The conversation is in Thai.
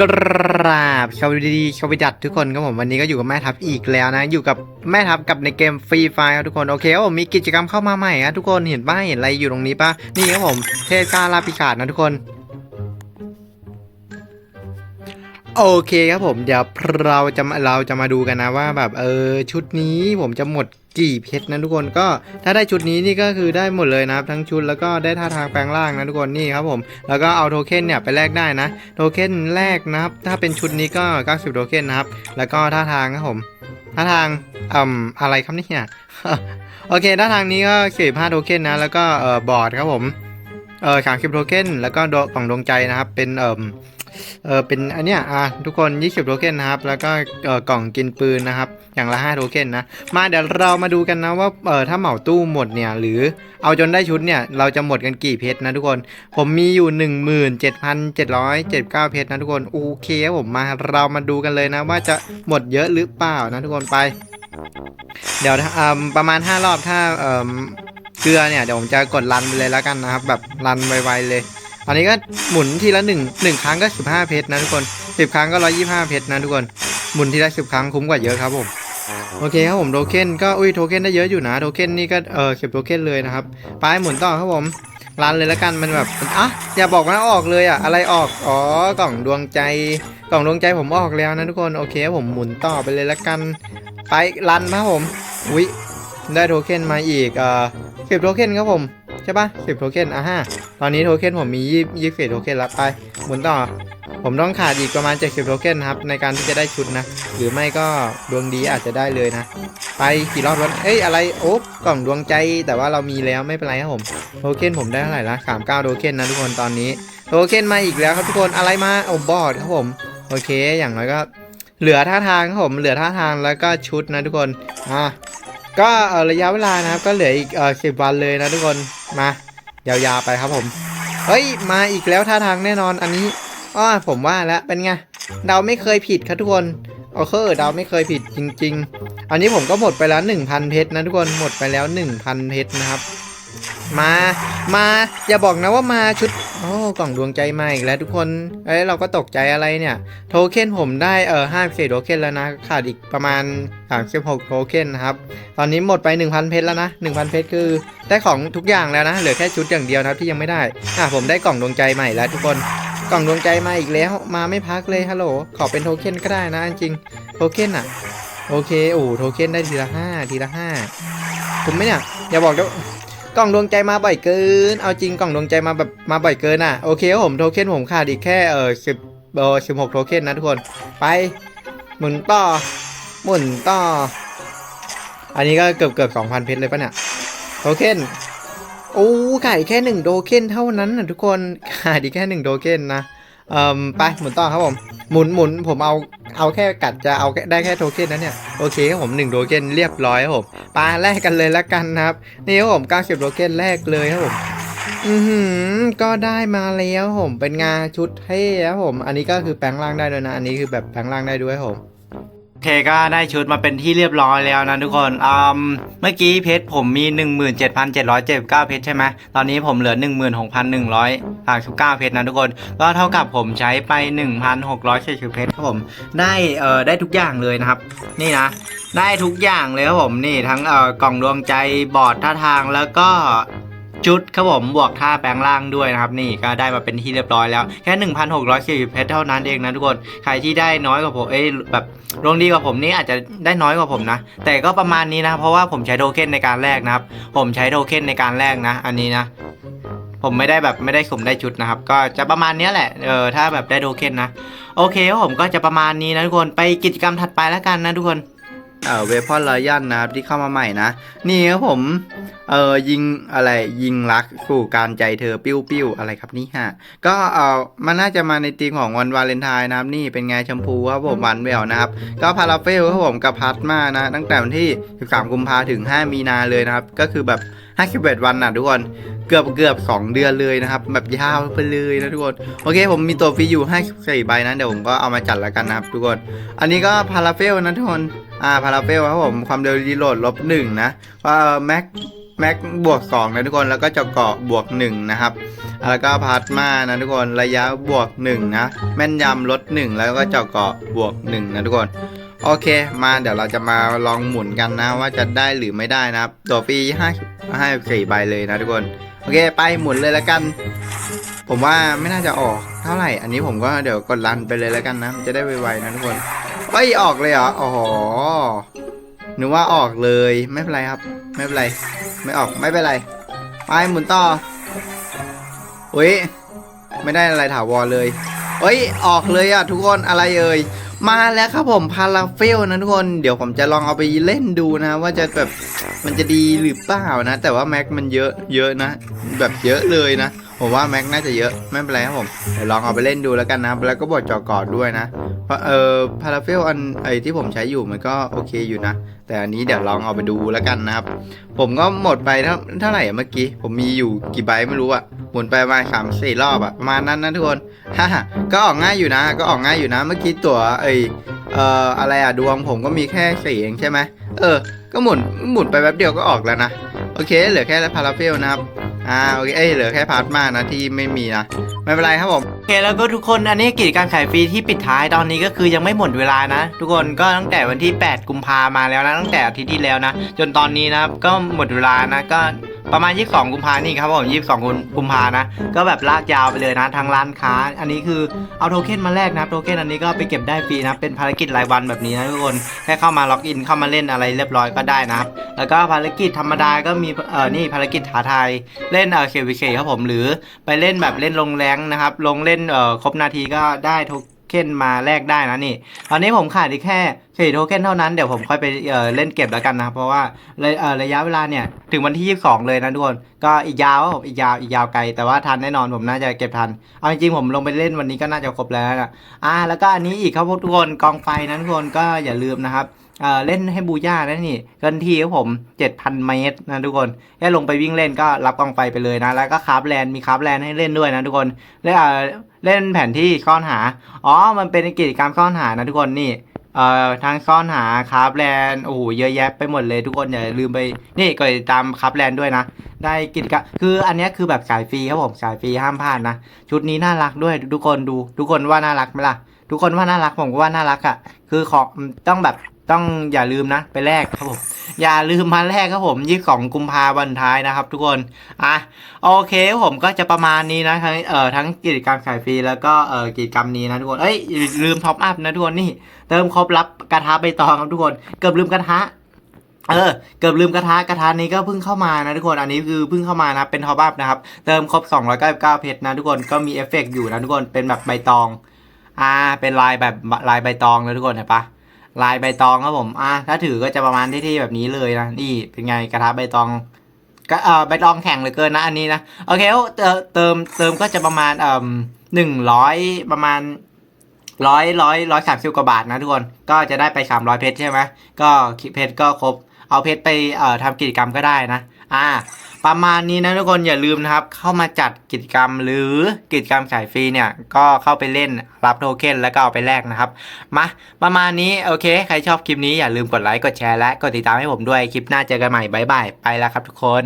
กราบสวัสดีสวัสดีทุกคนครับผมวันนี้ก็อยู่กับแม่ทัพอีกแล้วนะ อยู่กับแม่ทัพกับในเกมฟรีไฟครับทุกคนโอเคครับผมมีกิจกรรมเข้ามาใหม่ครับทุกคนเห็นป้าเห็นอะไรอยู่ตรงนี้ปะนี่ครับผมเทศกล้าลาปิกาดนะทุกคน โอเคครับผมเดี๋ยวเราจะมาเราจะมาดูกันนะว่าแบบเออชุดนี้ผมจะหมดกี่เพชรนะทุกคนก็ถ้าได้ชุดนี้นี่ก็คือได้หมดเลยนะครับ ทั้งชุดแล้วก็ได้ท่าทางแปลงร่างนะทุกคนนี่ครับผมแล้วก็เอาโทเค็นเนี่ยไปแลกได้นะโทเค็นแรกนะครับ ถ้าเป็นชุดนี้ก็ 90 โทเค็นนะครับ แล้วก็ท่าทางครับผมท่าทางอืมอะไรครับเนี่ยโอเคท่าทางนี้ก็45โทเค็นนะแล้วก็เออบอร์ดครับผมเออ30โทเค็นแล้วก็กล่องดวงใจนะครับเป็นเอ่อ เออเป็นอันเนี้ยอะทุกคน20โทเค็นนะครับ แล้วก็เออกล่องกินปืนนะครับ อย่างละ5โทเค็นนะ มาเดี๋ยวเรามาดูกันนะว่าเออถ้าเหมาตู้หมดเนี่ยหรือเอาจนได้ชุดเนี่ยเราจะหมดกันกี่เพชรนะทุกคน ผมมีอยู่ 17,779 เพชรนะทุกคนโอเคครับผมมาเรามาดูกันเลยนะ ว่าจะหมดเยอะหรือเปล่านะทุกคนไป เดี๋ยวถ้าประมาณ 5 รอบถ้าเอ่มเกลือเนี่ยเดี๋ยวผมจะกดรันไปเลยแล้วกันนะครับ แบบรันไวๆเลย อันนี้ก็หมุนทีละ1 1ครั้งก็15เพชรนะทุกคน10ครั้งก็125เพชรนะทุกคน หมุนทีละ10ครั้งคุ้มกว่าเยอะครับผมโอเคครับผมโทเค็นก็อุ้ยโทเค็นได้เยอะอยู่นะโทเค็นนี่ก็เออเก็บโทเค็นเลยนะครับไปหมุนต่อครับผมรันเลยแล้วกันมันแบบอะอย่าบอกว่าออกเลยอะอะไรออกอ๋อกล่องดวงใจ กล่องดวงใจผมออกแล้วนะทุกคนโอเคครับผมหมุนต่อไปเลยแล้วกัน ไปรันครับผมอุ้ยได้โทเค็นมาอีกเอ่อสิบโทเค็นครับผมใช่ปะสิบโทเค็นอะฮะ ตอนนี้โทเค็นผมมียี่ยี่สิบโทเค็นแล้วไปหมุนต่อ ผมต้องขาดอีกประมาณ70โทเค็นครับในการที่จะได้ชุดนะ หรือไม่ก็ดวงดีอาจจะได้เลยนะ ไปกี่รอบแล้วเอ้ยอะไรโอ๊บกล่องดวงใจแต่ว่าเรามีแล้วไม่เป็นไรครับผมโทเค็นผมได้เท่าไหร่ละ39โทเค็นนะทุกคนตอนนี้โทเค็นมาอีกแล้วครับทุกคนอะไรมาโอ้บอดครับผมโอเคอย่างน้อยก็เหลือท่าทางครับผมเหลือท่าทางแล้วก็ชุดนะทุกคนอะก็ระยะเวลานะครับก็เหลืออีกเอ่อสิบวันเลยนะทุกคนมา ยาวๆไปครับผม เฮ้ย มาอีกแล้วท่าทางแน่นอนอันนี้อ้อผมว่าแล้วเป็นไงเดาไม่เคยผิดครับทุกคนโอเคเดาไม่เคยผิดจริง ๆ อันนี้ผมก็หมดไปแล้ว 1,000 เพชรนะทุกคนหมดไปแล้ว 1,000 เพชรนะครับ มา มาอย่าบอกนะว่ามาชุดโอ้กล่องดวงใจมาอีกแล้วทุกคนเอ้ยเราก็ตกใจอะไรเนี่ย โทเค็นผมได้เออ5เศษโทเค็นแล้วนะ ขาดอีกประมาณ36โทเค็นนะครับ ตอนนี้หมดไป1,000เพชรแล้วนะ1,000เพชรคือได้ของทุกอย่างแล้วนะเหลือแค่ชุดอย่างเดียวนะที่ยังไม่ได้อะผมได้กล่องดวงใจใหม่แล้วทุกคนกล่องดวงใจมาอีกแล้วมาไม่พักเลยฮัลโหลขอเป็นโทเค็นก็ได้นะจริงโทเค็นอะโอเคโอ้โทเค็นได้ทีละห้าทีละห้าคุ้มไหมเนี่ยอย่าบอกเดี๋ยว กล่องดวงใจมาบ่อยเกิน เอาจริงกล่องดวงใจมาแบบมาบ่อยเกินอะ โอเคครับผมโทเค็นผมขาดอีกแค่เออสิบเออสิบหกโทเค็นนะทุกคน ไป หมุนต่อ หมุนต่อ อันนี้ก็เกือบเกือบสองพันเพชรเลยปะเนี่ย โทเค็นโอ้ขาดอีกแค่หนึ่งโทเค็นเท่านั้นนะทุกคนขาดอีกแค่หนึ่งโทเค็นนะ เอ่มไปหมุนต่อครับผม หมุนหมุนผมเอา เอาแค่กัดจะเอาได้แค่โทเค็นนั้นเนี่ยโอเคครับผม1โทเค็นเรียบร้อยครับผมปาแลกกันเลยละกันนะครับนี่ครับผม90โทเค็นแรกเลยครับผมอือหือก็ได้มาแล้วครับผมเป็นงาชุดเท่ครับผม อันนี้ก็คือแปลงร่างได้ด้วยนะ อันนี้คือแบบแปลงร่างได้ด้วยครับผม เคก็ได้ชุดมาเป็นที่เรียบร้อยแล้วนะทุกคนอืมเมื่อกี้เพชรผมมี 17,779 เพชรใช่ไหมตอนนี้ผมเหลือ 16,139 เพชรนะทุกคน ก็เท่ากับผมใช้ไป 1,640เพชรครับผม ได้เอ่อได้ทุกอย่างเลยนะครับ นี่นะ ได้ทุกอย่างเลยครับผมนี่ทั้งเอ่อกล่องดวงใจบอร์ดท่าทางแล้วก็ ชุดครับผมบวกท่าแปลงร่างด้วยนะครับนี่ก็ได้มาเป็นที่เรียบร้อยแล้วแค่ 1,640เพชรเท่านั้นเองนะทุกคนใครที่ได้น้อยกว่าผมเอ้ยแบบดวงดีกว่าผมนี่อาจจะได้น้อยกว่าผมนะ แต่ก็ประมาณนี้นะ เพราะว่าผมใช้โทเค็นในการแลกนะครับ ผมใช้โทเค็นในการแลกนะ อันนี้นะ ผมไม่ได้แบบไม่ได้สุ่มได้ชุดนะครับ ก็จะประมาณนี้แหละเออถ้าแบบได้โทเค็นนะ โอเคผมก็จะประมาณนี้นะทุกคนไปกิจกรรมถัดไปแล้วกันนะทุกคนเออเวพอนรอยันนะครับที่เข้ามาใหม่นะ นี่ครับผม เออยิงอะไรยิงรักสู่การใจเธอปิ้วปิ้วอะไรครับนี่ฮะก็เออมันน่าจะมาในธีมของวันวาเลนไทน์นะครับนี่เป็นไงชมพูครับผมหวานแหววนะครับ ก็พาราเฟลครับผมกับพัดมานะ ตั้งแต่วันที่ 13 กุมภาถึง 5 มีนาเลยนะครับ ก็คือแบบ 51 วันนะทุกคนเกือบเกือบ2 เดือนเลยนะครับ แบบยาวไปเลยนะทุกคน โอเค ผมมีตัวฟรีอยู่54ใบนะ เดี๋ยวผมก็เอามาจัดแล้วกันนะครับ ทุกคน อันนี้ก็พาราเฟลนะทุกคนอ่าพาราเฟลครับผมความเร็วรีโหลดลบหนึ่งนะว่าแม็ก แม็กบวก2นะทุกคนแล้วก็เจาะเกาะบวก1นะครับแล้วก็พาร์ตมานะทุกคนระยะบวก1นะแม่นยำลด1แล้วก็เจาะเกาะบวก1นะทุกคนโอเค มาเดี๋ยวเราจะมาลองหมุนกันนะ ว่าจะได้หรือไม่ได้นะครับตัวฟรี5 5 4ใบเลยนะทุกคน โอเค ไปหมุนเลยแล้วกัน ผมว่าไม่น่าจะออกเท่าไหร่ อันนี้ผมก็เดี๋ยวกดรันไปเลยแล้วกันนะ มันจะได้ไวๆนะทุกคนเอ้ยออกเลยเหรอ อ๋อ นึกว่าออกเลยไม่เป็นไรครับ ไม่เป็นไร ไม่ออกไม่เป็นไร ไปหมุนต่ออุ้ยไม่ได้อะไรถาวรเลยเอ้ยออกเลยอะทุกคนอะไรเอ่ยมาแล้วครับผมพาราเฟลนะทุกคนเดี๋ยวผมจะลองเอาไปเล่นดูนะ ว่าจะแบบมันจะดีหรือเปล่านะ แต่ว่าแม็กมันเยอะเยอะนะ แบบเยอะเลยนะ ผมว่าแม็กน่าจะเยอะไม่เป็นไรครับผมเดี๋ยวลองเอาไปเล่นดูแล้วกันนะแล้วก็บดจอกอดด้วยนะเพราะเออพาราเฟลอันไอที่ผมใช้อยู่มันก็โอเคอยู่นะ แต่อันนี้เดี๋ยวลองเอาไปดูแล้วกันนะครับ ผมก็หมดไปเท่าเท่าไหร่อะเมื่อกี้ผมมีอยู่กี่ใบไม่รู้อะหมุนไปประมาณสามสี่รอบอะประมาณนั้นนะทุกคนฮ่าฮ่าก็ออกง่ายอยู่นะ ก็ออกง่ายอยู่นะเมื่อกี้ตัวไอเอ่ออะไรอะดวงผมก็มีแค่สี่เองใช่ไหมเออ ก็หมุนหมุนไปแป๊บเดียวก็ออกแล้วนะโอเคเหลือแค่พาราเฟลนะครับ อ่าโอเคเอ้ยเหลือแค่พาร์ทมากนะที่ไม่มีนะไม่เป็นไรครับผมโอเคแล้วก็ทุกคนอันนี้กิจการขายฟรีที่ปิดท้ายตอนนี้ก็คือยังไม่หมดเวลานะ ทุกคนก็ตั้งแต่วันที่ 8 กุมภามาแล้วนะตั้งแต่อาทิตย์ที่แล้วนะ จนตอนนี้นะก็หมดเวลานะก็ ประมาณ 22 กุมภานี่ครับผม22กุมกุมภานะ ก็แบบลากยาวไปเลยนะทางร้านค้า อันนี้คือเอาโทเค็นมาแลกนะโทเค็นอันนี้ก็ไปเก็บได้ฟรีนะ เป็นภารกิจรายวันแบบนี้นะทุกคนแค่เข้ามาล็อกอินเข้ามาเล่นอะไรเรียบร้อยก็ได้นะครับ แล้วก็ภารกิจธรรมดาก็มีเออนี่ภารกิจท้าทายเล่นเออเควีเคครับผมหรือไปเล่นแบบเล่นลงแรงนะครับ ลงเล่นเออครบนาทีก็ได้โทเค็นมาแลกได้นะนี่ ตอนนี้ผมขาดอีกแค่ สี่โทเค็นเท่านั้นเดี๋ยวผมค่อยไปเออเล่นเก็บแล้วกันนะครับเพราะว่าระเออระยะเวลาเนี่ยถึงวันที่ 22 เลยนะทุกคนก็อีกยาวผมอีกยาวอีกยาวไกล แต่ว่าทันแน่นอนผมน่าจะเก็บทัน เอาจริงๆผมลงไปเล่นวันนี้ก็น่าจะครบแล้วนะอ่าแล้วก็อันนี้อีกครับพวกทุกคนกองไฟนั้นทุกคนก็อย่าลืมนะครับเอ่อเล่นให้บูย่านะนี่เกินที่ครับผม 7,000 เมตรนะทุกคนแค่ลงไปวิ่งเล่นก็รับกองไฟไปเลยนะ แล้วก็คราฟแลนด์มีคราฟแลนด์ให้เล่นด้วยนะทุกคนเล่นเอ่อเล่นแผนที่ซ่อนหา อ๋อ มันเป็นกิจกรรมซ่อนหานะทุกคนนี่ เอ่อทางซ่อนหาคราฟแลนด์โอ้โหเยอะแยะไปหมดเลยทุกคนอย่าลืมไปนี่ก็ติดตามคราฟแลนด์ด้วยนะ ได้กิจกรรมคืออันนี้คือแบบสายฟรีครับผมสายฟรีห้ามพลาดนะ ชุดนี้น่ารักด้วยทุกคนดู ทุกคนว่าน่ารักไหมล่ะ ทุกคนว่าน่ารักผมก็ว่าน่ารักอะ่ะ คือขอต้องแบบต้องอย่าลืมนะ ไปแลกครับผม อย่าลืมมาแลกครับผมยี่สองกุมภาพันธ์ท้ายนะครับ ทุกคนอะโอเคผมก็จะประมาณนี้นะทั้งเอ่อทั้งกิจกรรมขายฟรีแล้วก็เอ่อกิจกรรมนี้นะทุกคนเอ้ยลืมท็อปอัพนะทุกคนนี่เติมครบรับกระทะใบตองครับทุกคน เกือบลืมกระทะเออเกือบลืมกระทะกระทะนี้ก็เพิ่งเข้ามานะทุกคนอันนี้คือเพิ่งเข้ามานะเป็นท็อปอัพนะครับเติมครบ 299 เพชรนะทุกคนก็มีเอฟเฟกต์อยู่นะทุกคนเป็นแบบใบตอง อ่าเป็นลายแบบลายใบตองเลยทุกคนเห็นปะ ลายใบตองครับผมอ่าถ้าถือก็จะประมาณที่ๆแบบนี้เลยนะนี่เป็นไงกระทะใบตองก็เอ่อใบตองแข็งเหลือเกินนะอันนี้นะโอเคเติมเติมเติมก็จะประมาณเอ่อหนึ่งร้อยประมาณร้อยร้อยร้อยสามสิบกว่าบาทนะทุกคนก็จะได้ไปสามร้อยเพชรใช่ไหมก็เพชรก็ครบเอาเพชรไปเอ่อทำกิจกรรมก็ได้นะ อ่า ประมาณนี้นะทุกคนอย่าลืมนะครับ เข้ามาจัดกิจกรรมหรือกิจกรรมขายฟรีเนี่ยก็เข้าไปเล่นรับโทเค็นแล้วก็เอาไปแลกนะครับมาประมาณนี้โอเค ใครชอบคลิปนี้อย่าลืมกดไลค์กดแชร์และกดติดตามให้ผมด้วยคลิปหน้าเจอกันใหม่บ๊ายบายไปแล้วครับทุกคน